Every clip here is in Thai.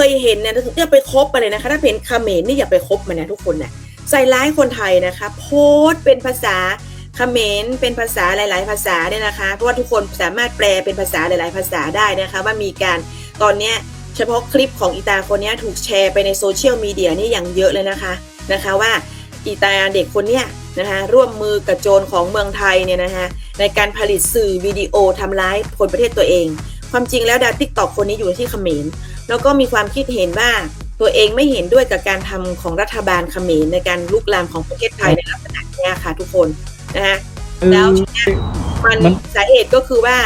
เคยเห็นเนี่ยอย่าไปคบไปเลยนะคะ ถ้าเป็นเมรนี่อย่าไปคบมันนะทุกคนนะใส่ร้ายคนไทยนะคะ โพสเป็นภาษาเขมรเป็นภาษาหลาย ๆ ภาษาเนี่ยนะคะ เพราะว่าทุกคนสามารถแปลเป็นภาษาหลาย ๆ ภาษาได้นะคะ ว่ามีการตอนเนี้ยเฉพาะคลิปของอีตาคนนี้ถูกแชร์ไปในโซเชียลมีเดียนี่อย่างเยอะเลยนะคะนะคะว่าอีตาเด็กคนเนี้ยนะคะร่วมมือกับโจรของเมืองไทยเนี่ยนะคะในการผลิตสื่อวิดีโอทำร้ายคนประเทศตัวเอง ความจริงแล้วดาติ๊กตอกคนนี้อยู่ที่เขมร แล้วก็มีความคิดเห็นว่าตัวเองไม่เห็นด้วยกับการทำของรัฐบาลเขมรในการลุกลามของประเทศไทยในลักษณะเนี้ยค่ะทุกคนนะคะแล้วทีเนี้ยมันมันสาเหตุก็คือว่า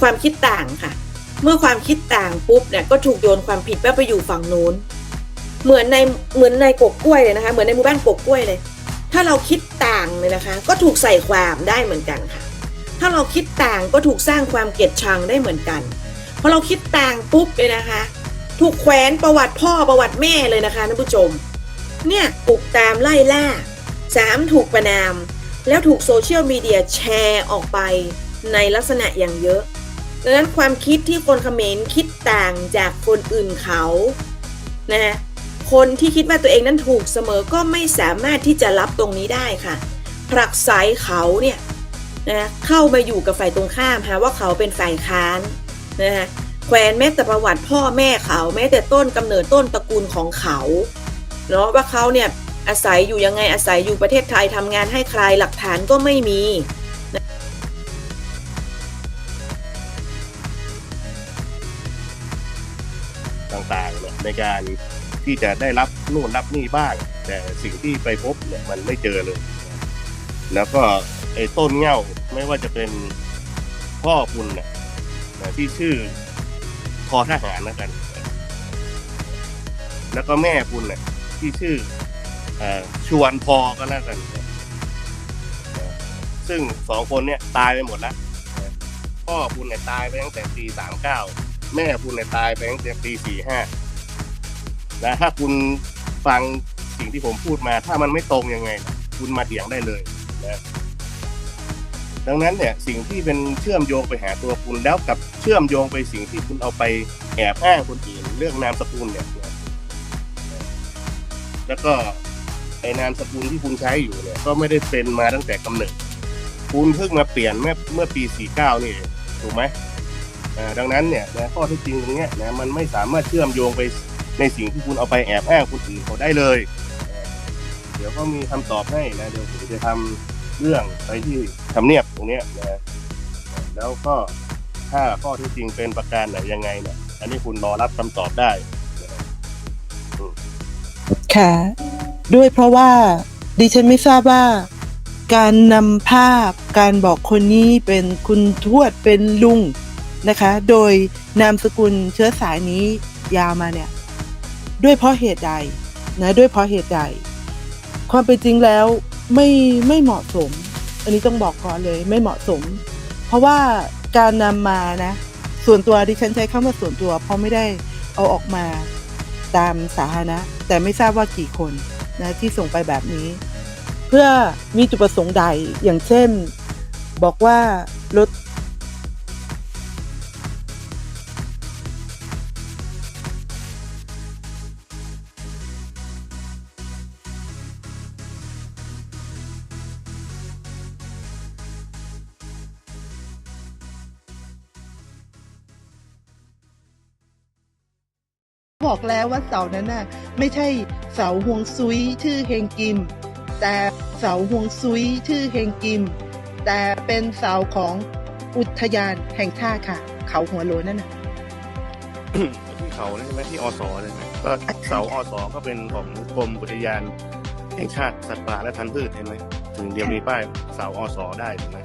ความคิดต่างค่ะ เมื่อความคิดต่างปุ๊บเนี่ยก็ถูกโยนความผิดว่าไปอยู่ฝั่งนู้น เหมือนในเหมือนในกกกล้วยเลยนะคะ เหมือนในหมู่บ้านกกกล้วยเลย ถ้าเราคิดต่างเลยนะคะ ก็ถูกใส่ความได้เหมือนกันค่ะ ถ้าเราคิดต่างก็ถูกสร้างความเกลียดชังได้เหมือนกันพ อเราคิดต่างปุ๊บเลยนะคะ ถูกแขวนประวัติพ่อประวัติแม่เลยนะคะท่านผู้ชม เนี่ยถูกตามไล่ล่าสามถูกประนาม แล้วถูกโซเชียลมีเดียแชร์ออกไปในลักษณะอย่างเยอะดังนั้นความคิดที่คนเขมรคิดต่างจากคนอื่นเขานะฮะคนที่คิดว่าตัวเองนั้นถูกเสมอก็ไม่สามารถที่จะรับตรงนี้ได้ค่ะผลักไสเขาเนี่ยนะเข้ามาอยู่กับฝ่ายตรงข้ามหาว่าเขาเป็นฝ่ายค้าน นะฮะแขวนแม้แต่ประวัติพ่อแม่เขา แม้แต่ต้นกำเนิดต้นตระกูลของเขาเนาะว่าเขาเนี่ยอาศัยอยู่ยังไงอาศัยอยู่ประเทศไทยทำงานให้ใครหลักฐานก็ไม่มีต่างๆเนี่ยในการที่จะได้รับนู่นรับนี่บ้าง แต่สิ่งที่ไปพบเนี่ยมันไม่เจอเลย แล้วก็ไอ้ต้นเง้าไม่ว่าจะเป็นพ่อคุณเนี่ย ที่ชื่อทอทหารนะกัน แล้วก็แม่คุณเนี่ยที่ชื่ออชวนพอก็แล้วกัน ซึ่งสองคนเนี่ยตายไปหมดแล้วนะพ่อคุณเนี่ยตายไปตั้งแต่ปีสามเก้าแม่คุณเนี่ยตายไปตั้งแต่ปีสี่ห้านะถ้าคุณฟังสิ่งที่ผมพูดมา ถ้ามันไม่ตรงยังไง คุณมาเถียงได้เลยนะ ดังนั้นเนี่ยสิ่งที่เป็นเชื่อมโยงไปหาตัวคุณแล้วกับเชื่อมโยงไปสิ่งที่คุณเอาไปแอบอ้างคนอื่นเรื่องนามสกุลเนี่ยแล้วก็ไอ้นามสกุลที่คุณใช้อยู่เนี่ยก็ไม่ได้เป็นมาตั้งแต่กำเนิดคุณเพิ่งมาเปลี่ยนเมื่อเมื่อปีสี่เก้านี่ถูกไหมดังนั้นเนี่ยนะข้อเท็จจริงตรงเนี้ยนะมันไม่สามารถเชื่อมโยงไปในสิ่งที่คุณเอาไปแอบอ้างคนอื่นเขาได้เลย เดี๋ยวก็มีคำตอบให้นะเดี๋ยวผมจะทำ เรื่องไปที่ทำเนียบตรงเนี้ยนะแล้วก็ถ้าข้อท็จจริงเป็นประการไหนยังไงเนี่ยอันนี้คุณรอรับคำตอบได้ค่ะ ด้วยเพราะว่าดิฉันไม่ทราบว่า การนำภาพการบอกคนนี้เป็นคุณทวดเป็นลุงนะคะ โดยนามสกุลเชื้อสายนี้ยาวมาเนี่ย ด้วยเพราะเหตุใดนะด้วยเพราะเหตุใด ความเป็นจริงแล้ว ไม่ไม่เหมาะสม อันนี้ต้องบอกก่อนเลยไม่เหมาะสม เพราะว่าการนำมานะ ส่วนตัวดิฉันใช้คำว่าส่วนตัว เพราะไม่ได้เอาออกมาตามสาธารณะแต่ไม่ทราบว่ากี่คนนะที่ส่งไปแบบนี้ เพื่อมีจุดประสงค์ใดอย่างเช่น บอกว่าลด บอกแล้วว่าเสานั้นน่ะไม่ใช่เสาฮวงซุยชื่อเฮงกิม แต่เสาฮวงซุยชื่อเฮงกิม แต่เป็นเสาของอุทยานแห่งชาติค่ะ เขาหัวโลนนั่นน่ะที่เขาใช่ไหมที่อสเลยไหมก็เสาอสก็เป็นของกรมอุทยานแห่งชาติสัตว์ป่าและพันธุ์พืชเห็นไหมถึงเดียวมีป้ายเสาอสได้ถูกไหม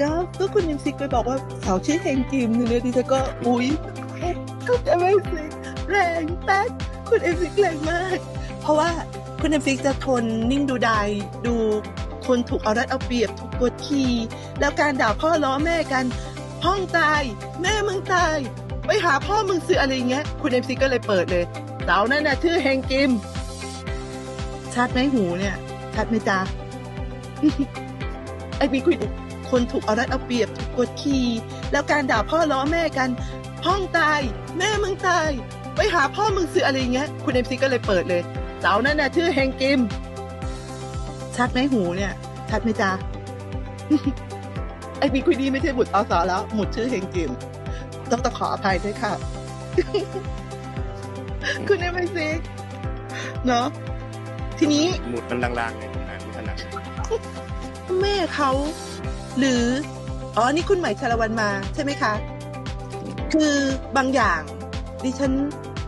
ก็ก็คุณยิมซิกไปบอกว่าเสาชื่อเฮงกิมเนี่ยดิฉันก็อุ๊ยเข้าใจไหมซิก แรงแป๊กคุณเอ็มซิกแรงมาก เพราะว่าคุณเอ็มซิกจะทนนิ่งดูดายดูคนถูกเอารัดเอาเปรียบถูกกดขี่แล้วการด่าพ่อล้อแม่กันพ่องตาย แม่มึงตาย ไปหาพ่อมึงซื้ออะไรเงี้ย คุณเอ็มซิกก็เลยเปิดเลยเสานั่นน่ะชื่อเฮงกิม ชัดไหมหูเนี่ย ชัดไหมจ๊ะไอ้มีคุยคนถูกเอารัดเอาเปรียบถูกกดขี่แล้วการด่าพ่อล้อแม่กัน พ่องตาย แม่มึงตาย ไปไปหาพ่อมึงซื้ออะไรอย่างเงี้ย คุณเอ็มซีก็เลยเปิดเลยเสานั่นน่ะชื่อเฮงกิม ชัดไหมหูเนี่ย ชัดไหมจ๊ะไอพีคุยดีไม่ใช่บุตรอสอแล้วหมุดชื่อเฮงกิม ต้องต้องขออภัยด้วยค่ะ คุณเอ็มซีเนาะทีนี้หมุดมันลางๆไงผมอ่านไม่ถนัดแม่เขาหรือ อ๋อ นี่คุณใหม่ชาละวันมา ใช่ไหมคะ คือบางอย่างดิฉัน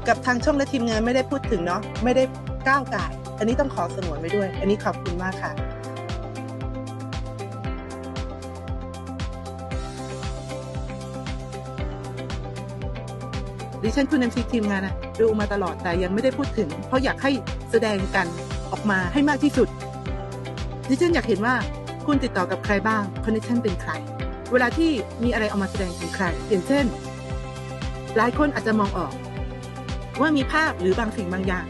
กับทางช่องและทีมงานไม่ได้พูดถึงเนาะไม่ได้ก้าวไก่อันนี้ต้องขอสงวนไว้ด้วย อันนี้ขอบคุณมากค่ะดิฉันคุณเอ็มซีทีมงานอะดูมาตลอดแต่ยังไม่ได้พูดถึง เพราะอยากให้แสดงกันออกมาให้มากที่สุด ดิฉันอยากเห็นว่าคุณติดต่อกับใครบ้างคอนเนคชันเป็นใคร เวลาที่มีอะไรเอามาแสดงถึงใครอย่างเช่น หลายคนอาจจะมองออก ว่ามีภาพหรือบางสิ่งบางอย่าง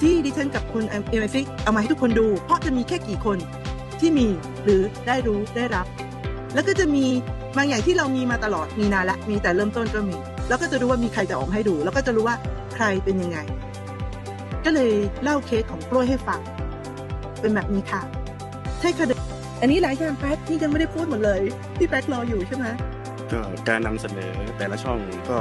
ที่ดิฉันกับคุณเอ็มเอฟิกเอามาให้ทุกคนดู เพราะจะมีแค่กี่คนที่มีหรือได้รู้ได้รับ แล้วก็จะมีบางอย่างที่เรามีมาตลอดมีนานละมีแต่เริ่มต้นก็มี แล้วก็จะรู้ว่ามีใครจะออกให้ดู แล้วก็จะรู้ว่าใครเป็นยังไง ก็เลยเล่าเคสของกล้วยให้ฟังเป็นแบบนี้ค่ะใช่ค่ะเด็กอันนี้หลายอย่างแป๊กที่ยังไม่ได้พูดหมดเลย ที่แป๊กรออยู่ใช่ไหมก็การนำเสนอแต่ละช่องก็